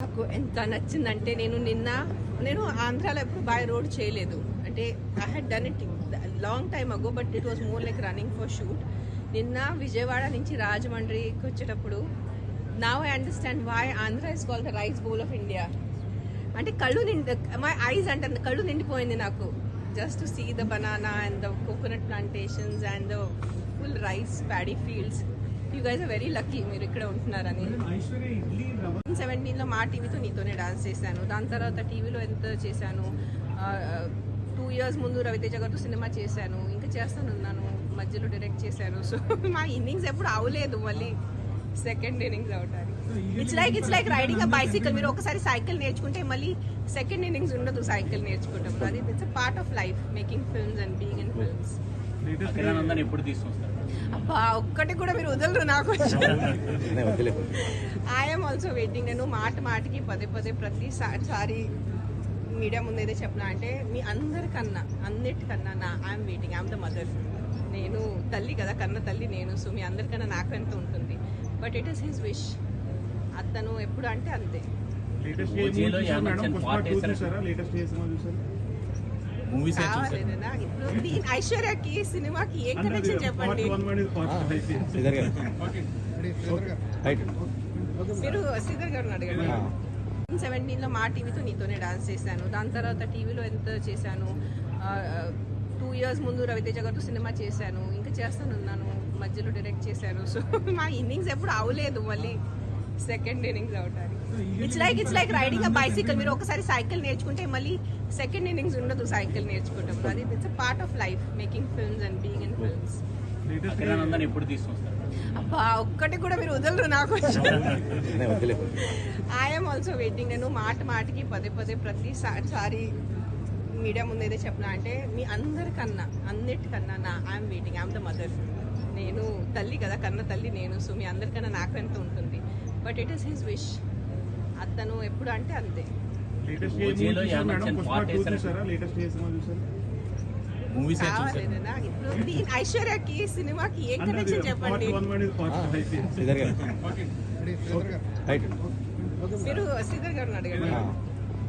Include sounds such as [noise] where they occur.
నాకు ఎంత నచ్చిందంటే నేను నిన్న నేను ఆంధ్రాలో ఎప్పుడు బై రోడ్ చేయలేదు. అంటే I had done it long time ago but it was more like running for shoot నిన్న విజయవాడ నుంచి రాజమండ్రికి వచ్చేటప్పుడు నా I understand why Andhra is call the rice bowl of India అంటే కళ్ళు నిండి మై ఐస్ అంటే కళ్ళు నిండిపోయింది నాకు. Just to see the banana and the coconut plantations and the full rice paddy fields you guys are very lucky మీరు ఇక్కడ ఉంటున్నారని. సెవెంటీన్లో సెవెంటీన్లో మా టీవీతో నీతోనే డాన్స్ చేశాను. దాని తర్వాత టీవీలో ఎంత చేశాను? టూ ఇయర్స్ ముందు రవితేజ గారితో సినిమా చేశాను. ఇంకా చేస్తానున్నాను మధ్యలో డైరెక్ట్ చేశాను. సో [laughs] మా ఇన్నింగ్స్ ఎప్పుడు అవలేదు. మళ్ళీ సెకండ్ ఇన్నింగ్స్ అవటానికి it's like it's like riding a bicycle మీరు ఒకసారి సైకిల్ నేర్చుకుంటే మళ్ళీ సెకండ్ ఇన్నింగ్స్ ఉండదు సైకిల్ నేర్చుకుంటాం. అది it's a part of life making films and being in films అబ్బా ఒక్కటి కూడా మీరు వదలరు నాకు. ఐఎమ్ ఆల్సో వెయిటింగ్ నేను మాట మాటికి పదే పదే ప్రతిసారి మీడియా ముందు ఏదో చెప్పిన అంటే మీ అందరికన్నా అన్నిటికన్నా నా I'm waiting I'm the mother నేను తల్లి కదా కన్న తల్లి నేను సో మీ అందరికన్నా నాకు ఎంత ఉంటుంది? But it is his wish అతను ఎప్పుడు అంటే అంతే. మూవీస్ ఐశ్వర్యకి సినిమాకి ఏం కనెక్షన్ చెప్పండి? శ్రీధర్ గారు. మీరు అడగండి. సెవెంటీన్లో మా టీవీతో నీతోనే డాన్స్ చేశాను. దాని తర్వాత టీవీలో ఎంత చేశాను? టూ ఇయర్స్ ముందు రవితేజ గారితో సినిమా చేశాను. ఇంకా చేస్తానున్నాను. మధ్యలో డైరెక్ట్ చేశాను సో మా ఇన్నింగ్స్ ఎప్పుడు అవలేదు మళ్ళీ. సెకండ్ ఇన్నింగ్స్ అవటానికి it's like it's like riding a bicycle మీరు ఒకసారి సైకిల్ నేర్చుకుంటే మళ్ళీ సెకండ్ ఇన్నింగ్స్ ఉండదు సైకిల్ నేర్చుకుంటాం అది it's a part of life making films and being in films అబ్బా ఒక్కటి కూడా మీరు వదలరు నాకు. ఐఎమ్ ఆల్సో వెయిటింగ్ నేను మాట మాటికి పదే పదే ప్రతిసారి మీడియా ముందు ఏదో చెప్పిన అంటే మీ అందరికన్నా అన్నిటికన్నా నా I'm waiting I'm the mother నేను తల్లి కదా కన్న తల్లి నేను. సో మీ అందరికన్నా నాకు ఎంత ఉంటుంది? But it is his wish. అతను ఎప్పుడు అంటే అంతే. ఐశ్వర్యకి సినిమాకి ఏం కనెక్షన్ చెప్పండి? శ్రీధర్ గారు. రైట్ మీరు శ్రీధర్ గారిని అడగండి. ఆ.